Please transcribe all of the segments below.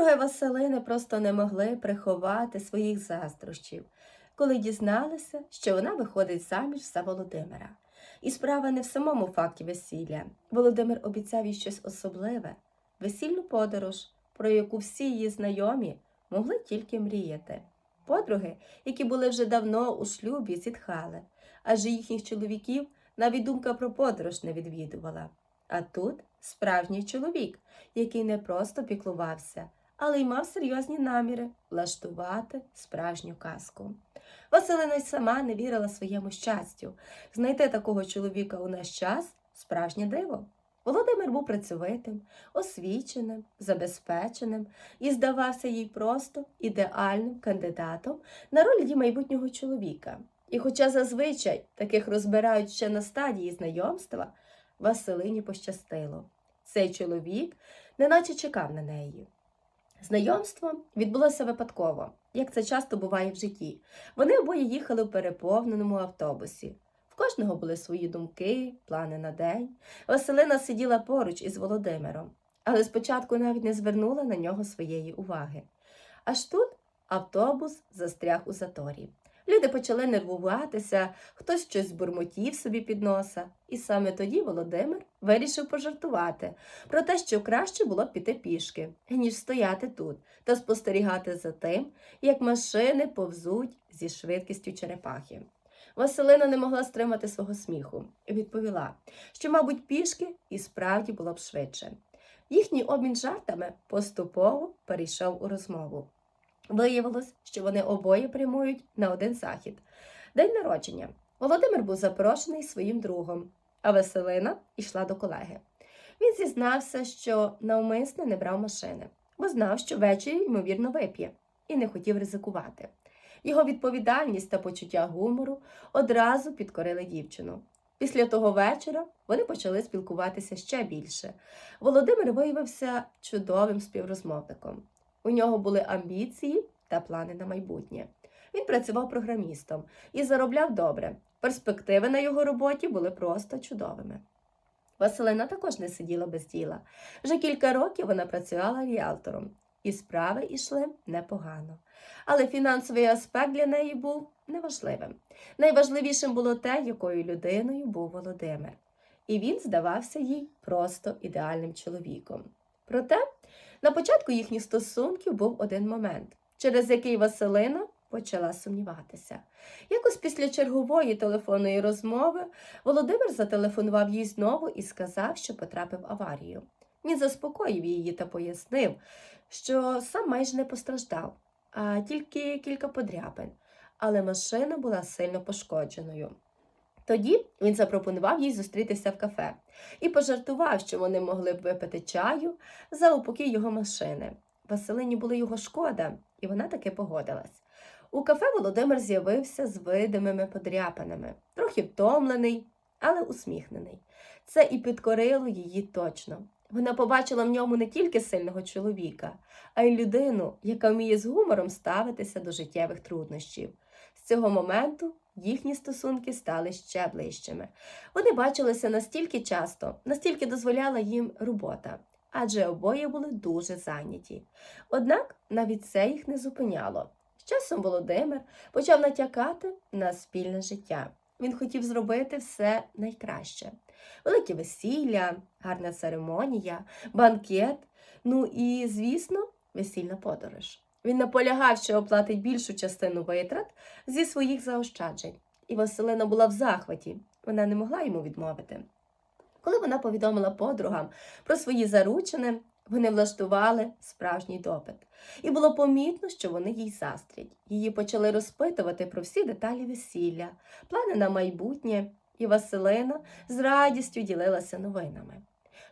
Подруги Василини просто не могли приховати своїх заздрощів, коли дізналися, що вона виходить заміж за Володимира. І справа не в самому факті весілля. Володимир обіцяв їй щось особливе весільну подорож, про яку всі її знайомі могли тільки мріяти. Подруги, які були вже давно у шлюбі, зітхали, адже їхніх чоловіків навіть думка про подорож не відвідувала. А тут справжній чоловік, який не просто піклувався, але й мав серйозні наміри влаштувати справжню казку. Василина й сама не вірила своєму щастю. Знайти такого чоловіка у наш час справжнє диво. Володимир був працьовитим, освіченим, забезпеченим і здавався їй просто ідеальним кандидатом на роль її майбутнього чоловіка. І хоча зазвичай таких розбирають ще на стадії знайомства, Василині пощастило. Цей чоловік неначе чекав на неї. Знайомство відбулося випадково, як це часто буває в житті. Вони обоє їхали в переповненому автобусі. В кожного були свої думки, плани на день. Василина сиділа поруч із Володимиром, але спочатку навіть не звернула на нього своєї уваги. Аж тут автобус застряг у заторі. Люди почали нервуватися, хтось щось бурмотів собі під носа. І саме тоді Володимир вирішив пожартувати про те, що краще було б піти пішки, ніж стояти тут та спостерігати за тим, як машини повзуть зі швидкістю черепахи. Василина не могла стримати свого сміху і відповіла, що, мабуть, пішки і справді було б швидше. Їхній обмін жартами поступово перейшов у розмову. Виявилось, що вони обоє прямують на один захід. День народження. Володимир був запрошений своїм другом, а Василина йшла до колеги. Він зізнався, що навмисно не брав машини, бо знав, що ввечері, ймовірно, вип'є, і не хотів ризикувати. Його відповідальність та почуття гумору одразу підкорили дівчину. Після того вечора вони почали спілкуватися ще більше. Володимир виявився чудовим співрозмовником. У нього були амбіції та плани на майбутнє. Він працював програмістом і заробляв добре. Перспективи на його роботі були просто чудовими. Василина також не сиділа без діла. Вже кілька років вона працювала ріалтором, і справи йшли непогано. Але фінансовий аспект для неї був неважливим. Найважливішим було те, якою людиною був Володимир. І він здавався їй просто ідеальним чоловіком. Проте на початку їхніх стосунків був один момент, через який Василина почала сумніватися. Якось після чергової телефонної розмови Володимир зателефонував їй знову і сказав, що потрапив в аварію. Він заспокоїв її та пояснив, що сам майже не постраждав, а тільки кілька подряпин, але машина була сильно пошкодженою. Тоді він запропонував їй зустрітися в кафе і пожартував, що вони могли б випити чаю за упокій його машини. Василині було його шкода, і вона таки погодилась. У кафе Володимир з'явився з видимими подряпинами, трохи втомлений, але усміхнений. Це і підкорило її точно. Вона побачила в ньому не тільки сильного чоловіка, а й людину, яка вміє з гумором ставитися до життєвих труднощів. З цього моменту їхні стосунки стали ще ближчими. Вони бачилися настільки часто, настільки дозволяла їм робота, адже обоє були дуже зайняті. Однак навіть це їх не зупиняло. З часом Володимир почав натякати на спільне життя. Він хотів зробити все найкраще: велике весілля, гарна церемонія, банкет, ну і, звісно, весільна подорож. Він наполягав, що оплатить більшу частину витрат зі своїх заощаджень, і Василина була в захваті. Вона не могла йому відмовити. Коли вона повідомила подругам про свої заручини, вони влаштували справжній допит. І було помітно, що вони їй заздрять. Її почали розпитувати про всі деталі весілля, плани на майбутнє, і Василина з радістю ділилася новинами.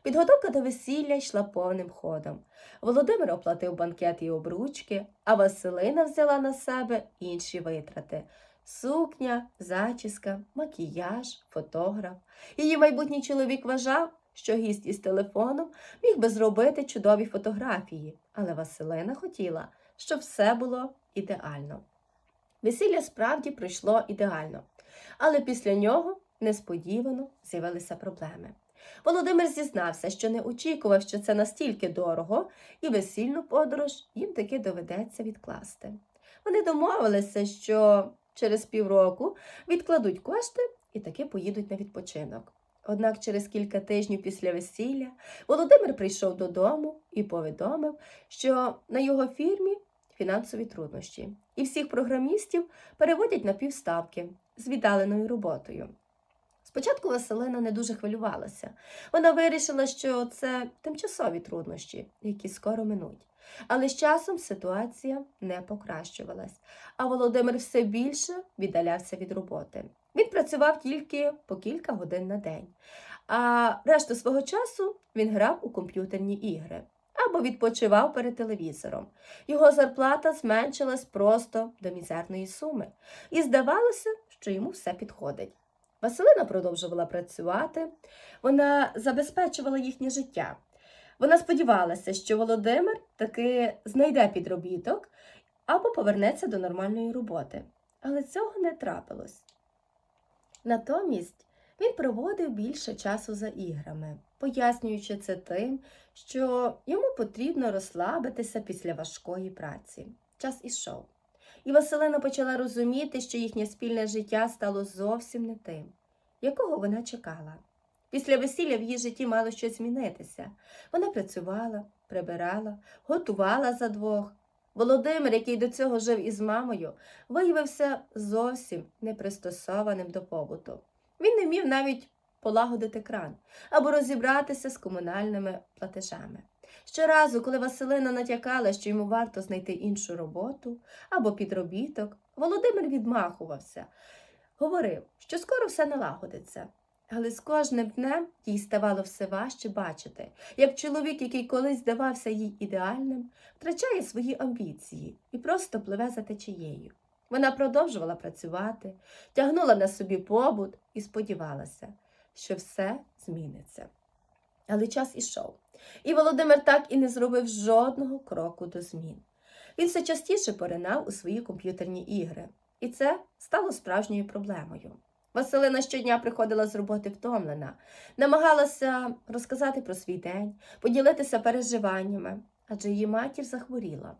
Підготовка до весілля йшла повним ходом. Володимир оплатив банкет і обручки, а Василина взяла на себе інші витрати сукня, зачіска, макіяж, фотограф. Її майбутній чоловік вважав, що гість із телефоном міг би зробити чудові фотографії, але Василина хотіла, щоб все було ідеально. Весілля справді пройшло ідеально, але після нього несподівано з'явилися проблеми. Володимир зізнався, що не очікував, що це настільки дорого, і весільну подорож їм таки доведеться відкласти. Вони домовилися, що через півроку відкладуть кошти і таки поїдуть на відпочинок. Однак через кілька тижнів після весілля Володимир прийшов додому і повідомив, що на його фірмі фінансові труднощі, і всіх програмістів переводять на півставки з віддаленою роботою. Спочатку Василина не дуже хвилювалася. Вона вирішила, що це тимчасові труднощі, які скоро минуть. Але з часом ситуація не покращувалась, а Володимир все більше віддалявся від роботи. Він працював тільки по кілька годин на день, а решту свого часу він грав у комп'ютерні ігри або відпочивав перед телевізором. Його зарплата зменшилась просто до мізерної суми, і здавалося, що йому все підходить. Василина продовжувала працювати, вона забезпечувала їхнє життя. Вона сподівалася, що Володимир таки знайде підробіток або повернеться до нормальної роботи. Але цього не трапилось. Натомість він проводив більше часу за іграми, пояснюючи це тим, що йому потрібно розслабитися після важкої праці. Час ішов. І Василина почала розуміти, що їхнє спільне життя стало зовсім не тим, якого вона чекала. Після весілля в її житті мало щось змінитися. Вона працювала, прибирала, готувала за двох. Володимир, який до цього жив із мамою, виявився зовсім непристосованим до побуту. Він не міг навіть полагодити кран або розібратися з комунальними платежами. Щоразу, коли Василина натякала, що йому варто знайти іншу роботу або підробіток, Володимир відмахувався, говорив, що скоро все налагодиться. Але з кожним днем їй ставало все важче бачити, як чоловік, який колись здавався їй ідеальним, втрачає свої амбіції і просто пливе за течією. Вона продовжувала працювати, тягнула на собі побут і сподівалася, що все зміниться. Але час ішов, і Володимир так і не зробив жодного кроку до змін. Він все частіше поринав у свої комп'ютерні ігри, і це стало справжньою проблемою. Василина щодня приходила з роботи втомлена, намагалася розказати про свій день, поділитися переживаннями, адже її матір захворіла.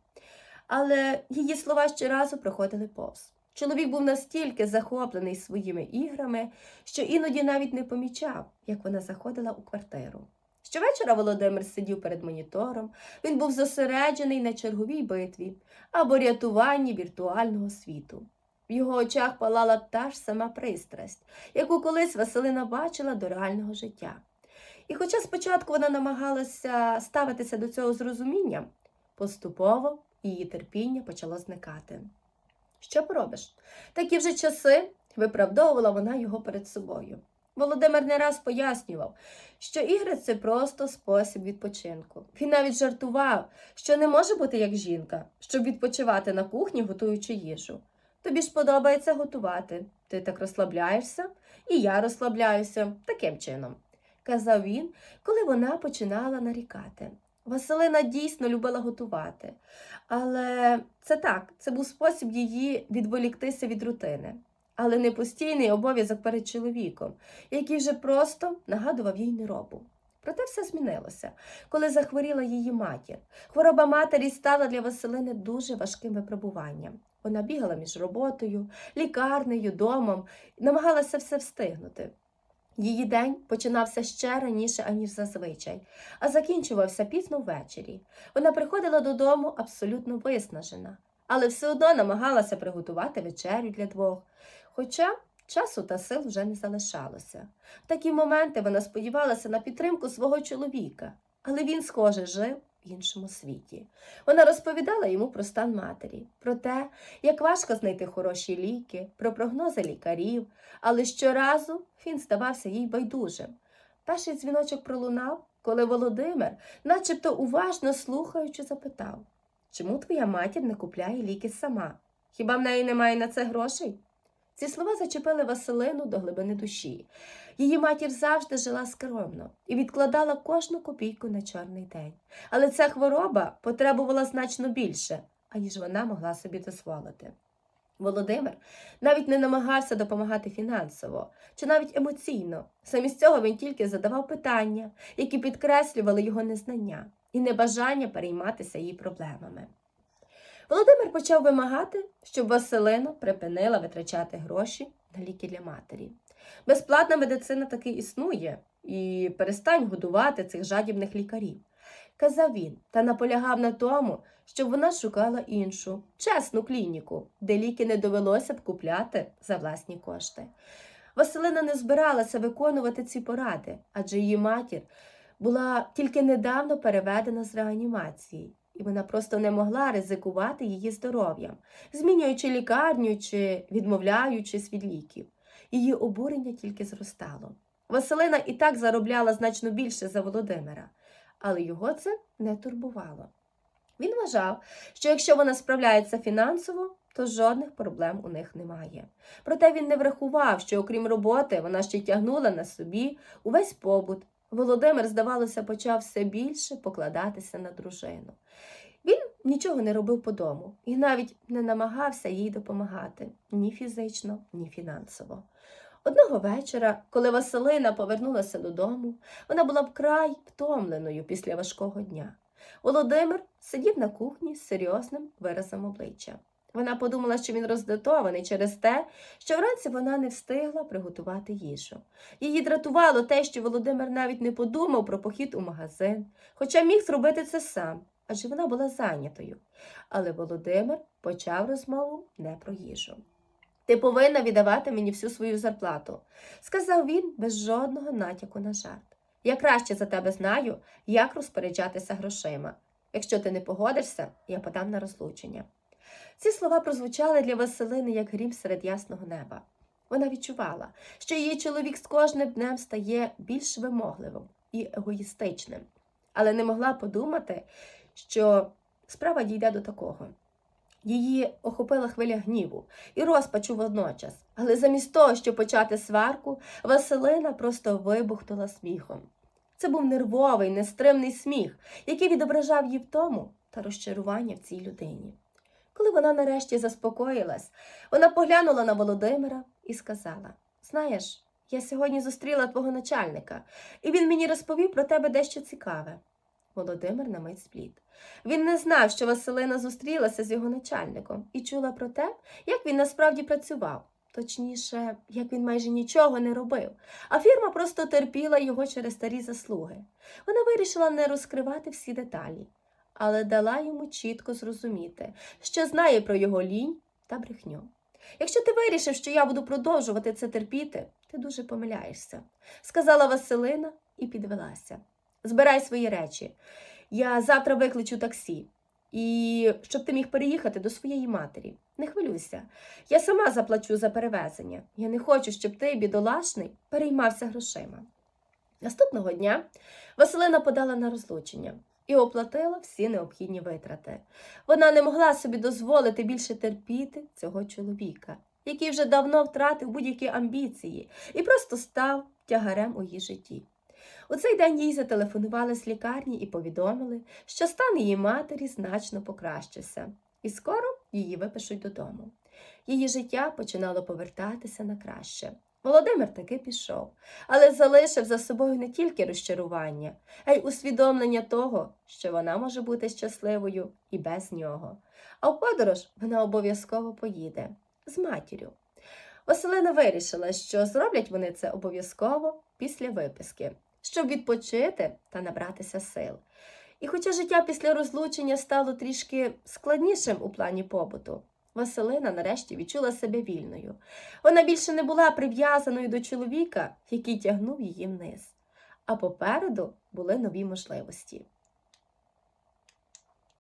Але її слова щоразу проходили повз. Чоловік був настільки захоплений своїми іграми, що іноді навіть не помічав, як вона заходила у квартиру. Щовечора Володимир сидів перед монітором, він був зосереджений на черговій битві або рятуванні віртуального світу. В його очах палала та ж сама пристрасть, яку колись Василина бачила до реального життя. І хоча спочатку вона намагалася ставитися до цього з розумінням, поступово її терпіння почало зникати. Що поробиш? Такі вже часи виправдовувала вона його перед собою. Володимир не раз пояснював, що ігри це просто спосіб відпочинку. Він навіть жартував, що не може бути як жінка, щоб відпочивати на кухні, готуючи їжу. Тобі ж подобається готувати. Ти так розслабляєшся, і я розслабляюся таким чином, казав він, коли вона починала нарікати. Василина дійсно любила готувати, але це так, це був спосіб її відволіктися від рутини, але не постійний обов'язок перед чоловіком, який вже просто нагадував їй неробу. Проте все змінилося, коли захворіла її матір. Хвороба матері стала для Василини дуже важким випробуванням. Вона бігала між роботою, лікарнею, домом, намагалася все встигнути. Її день починався ще раніше, аніж зазвичай, а закінчувався пізно ввечері. Вона приходила додому абсолютно виснажена, але все одно намагалася приготувати вечерю для двох. Хоча часу та сил вже не залишалося. В такі моменти вона сподівалася на підтримку свого чоловіка, але він, схоже, жив в іншому світі. Вона розповідала йому про стан матері, про те, як важко знайти хороші ліки, про прогнози лікарів, але щоразу він здавався їй байдужим. Перший дзвіночок пролунав, коли Володимир, начебто уважно слухаючи, запитав Чому твоя матір не купляє ліки сама? Хіба в неї немає на це грошей? Ці слова зачепили Василину до глибини душі. Її матір завжди жила скромно і відкладала кожну копійку на чорний день. Але ця хвороба потребувала значно більше, аніж вона могла собі дозволити. Володимир навіть не намагався допомагати фінансово чи навіть емоційно. Замість цього він тільки задавав питання, які підкреслювали його незнання і небажання перейматися її проблемами. Володимир почав вимагати, щоб Василина припинила витрачати гроші на ліки для матері. Безплатна медицина таки існує, і перестань годувати цих жадібних лікарів. Казав він та наполягав на тому, щоб вона шукала іншу, чесну клініку, де ліки не довелося б купляти за власні кошти. Василина не збиралася виконувати ці поради, адже її матір була тільки недавно переведена з реанімації, і вона просто не могла ризикувати її здоров'ям, змінюючи лікарню чи відмовляючись від ліків. Її обурення тільки зростало. Василина і так заробляла значно більше за Володимира, але його це не турбувало. Він вважав, що якщо вона справляється фінансово, то жодних проблем у них немає. Проте він не врахував, що окрім роботи вона ще тягнула на собі увесь побут. Володимир, здавалося, почав все більше покладатися на дружину. Він нічого не робив по дому і навіть не намагався їй допомагати ні фізично, ні фінансово. Одного вечора, коли Василина повернулася додому, вона була вкрай втомленою після важкого дня. Володимир сидів на кухні з серйозним виразом обличчя. Вона подумала, що він роздратований через те, що вранці вона не встигла приготувати їжу. Її дратувало те, що Володимир навіть не подумав про похід у магазин, хоча міг зробити це сам, адже вона була зайнятою. Але Володимир почав розмову не про їжу. Ти повинна віддавати мені всю свою зарплату, сказав він без жодного натяку на жарт. Я краще за тебе знаю, як розпоряджатися грошима. Якщо ти не погодишся, я подам на розлучення. Ці слова прозвучали для Василини як грім серед ясного неба. Вона відчувала, що її чоловік з кожним днем стає більш вимогливим і егоїстичним, але не могла подумати, що справа дійде до такого. Її охопила хвиля гніву і розпачу водночас, але замість того, щоб почати сварку, Василина просто вибухнула сміхом. Це був нервовий, нестримний сміх, який відображав її втому та розчарування в цій людині. Коли вона нарешті заспокоїлась, вона поглянула на Володимира і сказала: Знаєш, я сьогодні зустріла твого начальника, і він мені розповів про тебе дещо цікаве. Володимир на мить спліт. Він не знав, що Василина зустрілася з його начальником і чула про те, як він насправді працював. Точніше, як він майже нічого не робив, а фірма просто терпіла його через старі заслуги. Вона вирішила не розкривати всі деталі, але дала йому чітко зрозуміти, що знає про його лінь та брехню. Якщо ти вирішив, що я буду продовжувати це терпіти, ти дуже помиляєшся, сказала Василина і підвелася. Збирай свої речі. Я завтра викличу таксі. І щоб ти міг переїхати до своєї матері. Не хвилюйся. Я сама заплачу за перевезення. Я не хочу, щоб ти, бідолашний, переймався грошима. Наступного дня Василина подала на розлучення і оплатила всі необхідні витрати. Вона не могла собі дозволити більше терпіти цього чоловіка, який вже давно втратив будь-які амбіції і просто став тягарем у її житті. У цей день їй зателефонували з лікарні і повідомили, що стан її матері значно покращився, і скоро її випишуть додому. Її життя починало повертатися на краще. Володимир таки пішов, але залишив за собою не тільки розчарування, а й усвідомлення того, що вона може бути щасливою і без нього. А в подорож вона обов'язково поїде з матір'ю. Василина вирішила, що зроблять вони це обов'язково після виписки, щоб відпочити та набратися сил. І хоча життя після розлучення стало трішки складнішим у плані побуту, Василина нарешті відчула себе вільною. Вона більше не була прив'язаною до чоловіка, який тягнув її вниз. А попереду були нові можливості.